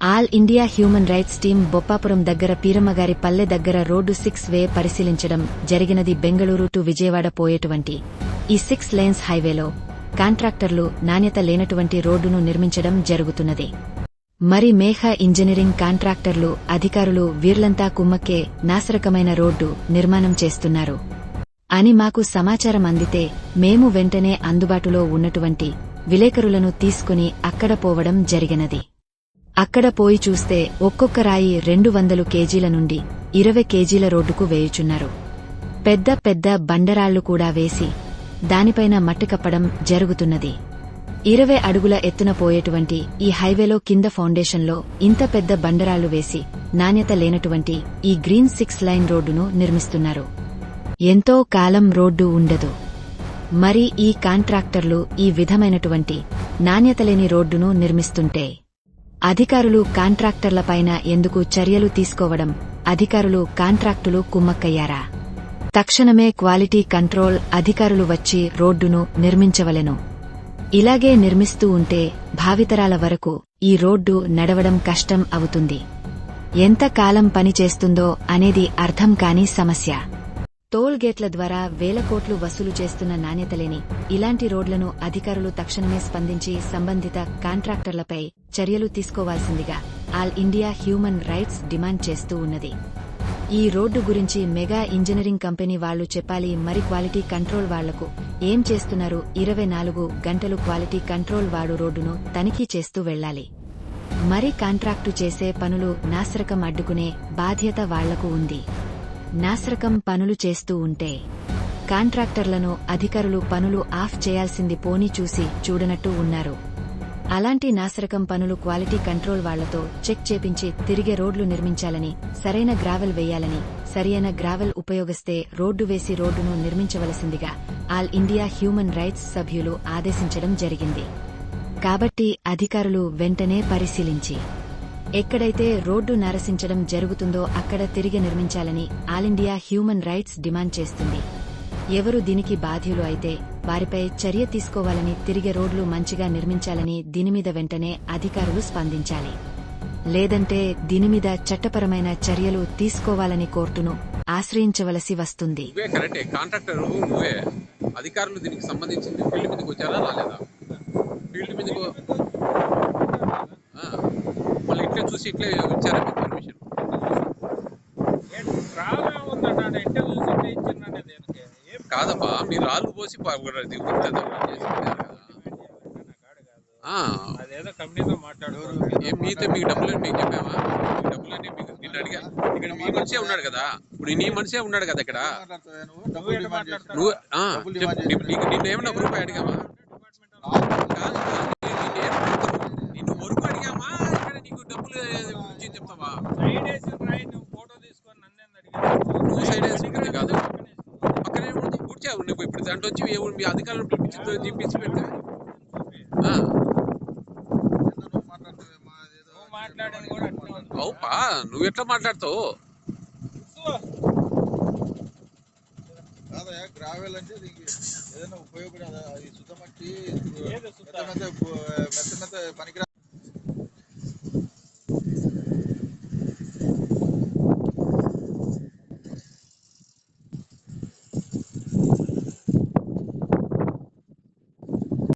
All India human rights team Boppapuram దగ్గర పీరమ్మగారి పల్లె దగ్గర రోడ్డు సిక్స్ వే పరిశీలించడం జరిగినది బెంగళూరు టు విజయవాడ పోయేటువంటి ఈ సిక్స్ లేన్స్ హైవేలో. కాంట్రాక్టర్లు నాణ్యత లేనటువంటి రోడ్డును నిర్మించడం జరుగుతున్నది. మరి మేఘ ఇంజనీరింగ్ కాంట్రాక్టర్లు అధికారులు వీర్లంతా కుమ్మక్కే నాసరకమైన రోడ్డు నిర్మాణం చేస్తున్నారు. అని మాకు సమాచారం అందితే మేము వెంటనే అందుబాటులో ఉన్నటువంటి విలేకరులను తీసుకుని అక్కడ పోవడం జరిగినది. అక్కడ పోయి చూస్తే ఒక్కొక్క రాయి రెండు వందలు కేజీల నుండి ఇరవై కేజీల రోడ్డుకు వేయుచున్నారు. పెద్ద పెద్ద బండరాళ్ళు కూడా వేసి దానిపైన మట్టి కప్పడం జరుగుతున్నది. ఇరవై అడుగుల ఎత్తున పోయేటువంటి ఈ హైవేలో కింద ఫౌండేషన్లో ఇంత పెద్ద బండరాళ్ళు వేసి నాణ్యత లేనటువంటి ఈ గ్రీన్ సిక్స్ లైన్ రోడ్డును నిర్మిస్తున్నారు. ఎంతో కాలం రోడ్డు ఉండదు. మరి ఈ కాంట్రాక్టర్లు ఈ విధమైనటువంటి నాణ్యత లేని రోడ్డును నిర్మిస్తుంటే అధికారులు కాంట్రాక్టర్లపైన ఎందుకు చర్యలు తీసుకోవడం అధికారులు కాంట్రాక్టులు కుమ్మక్కయ్యారా? తక్షణమే క్వాలిటీ కంట్రోల్ అధికారులు వచ్చి రోడ్డును నిర్మించవలెను. ఇలాగే నిర్మిస్తూ ఉంటే భావితరాల వరకు ఈ రోడ్డు నడవడం కష్టం అవుతుంది. ఎంత కాలం పనిచేస్తుందో అనేది అర్థం కాని సమస్య. టోల్ గేట్ల ద్వారా వేల కోట్లు వసూలు చేస్తున్న నాణ్యతలేని ఇలాంటి రోడ్లను అధికారులు తక్షణమే స్పందించి సంబంధిత కాంట్రాక్టర్లపై చర్యలు తీసుకోవాల్సిందిగా all India human rights demand చేస్తూ ఉన్నది. ఈ రోడ్డు గురించి మెగా ఇంజనీరింగ్ కంపెనీ వాళ్ళు చెప్పాలి మరి క్వాలిటీ కంట్రోల్ వాళ్ళకు ఏం చేస్తున్నారు? ఇరవై నాలుగు గంటలు క్వాలిటీ కంట్రోల్ వాడు రోడ్డును తనిఖీ చేస్తూ వెళ్ళాలి మరి కాంట్రాక్టు చేసే పనులు నాశరకం అడ్డుకునే బాధ్యత వాళ్ళకు ఉంది. నాసరకం పనులు చేస్తూ ఉంటే కాంట్రాక్టర్లను అధికారులు పనులు ఆఫ్ చేయాల్సింది పోనీ చూసి చూడనట్టు ఉన్నారు. అలాంటి నాసరకం పనులు క్వాలిటీ కంట్రోల్ వాళ్ళతో చెక్ చేపించి తిరిగే రోడ్లు నిర్మించాలని సరైన గ్రావెల్ వేయాలని సరియైన గ్రావెల్ ఉపయోగిస్తే రోడ్డు వేసి రోడ్డును నిర్మించవలసిందిగా ఆల్ ఇండియా హ్యూమన్ రైట్స్ సభ్యులు ఆదేశించడం జరిగింది. కాబట్టి అధికారులు వెంటనే పరిశీలించి ఎక్కడైతే రోడ్డు నరసించడం జరుగుతుందో అక్కడ తిరిగి నిర్మించాలని all India human rights demand చేస్తుంది. ఎవరు దీనికి బాధ్యులు అయితే వారిపై చర్య తీసుకోవాలని తిరిగే రోడ్లు మంచిగా నిర్మించాలని దీనిమీద వెంటనే అధికారులు స్పందించాలి. లేదంటే దీనిమీద చట్టపరమైన చర్యలు తీసుకోవాలని కోర్టును ఆశ్రయించవలసి వస్తుంది. కాంట్రాక్టర్ అధికారులు దీనికి సంబంధించి ఫీల్డ్ మీదకి వచ్చారా రాలేదా? కదా. కాడు కాదు ఆ, అదేదో కంపెనీతో మాట్లాడుకోవాలి ఏం మీతో మీకు డబ్బులు మీకు చెప్పామా మీ డబ్బులన్నీ మీకు నిన్ను అడిగా ఇక్కడ మీ మనిషే ఉన్నాడు కదా ఇప్పుడు నీ మనిషే ఉన్నాడు కదా ఇక్కడ నువ్వు ఎట్లా మాట్లాడతావు నువ్వు ఆ, చెప్పు, నీ- నీకు నిన్ను ఏమన్నా ఒక రూపాయి అడిగామా కూర్చావు అంటే వచ్చి ఏ- మీ అధికారులు పిలిపించి తీపించి పెడితే కూడా అవుపా నువ్వు ఎట్లా మాట్లాడతావు? గ్రావెల్ అంటే ఏదైనా ఉపయోగపడే మెత్త మెత్త మెత్త పనికిరా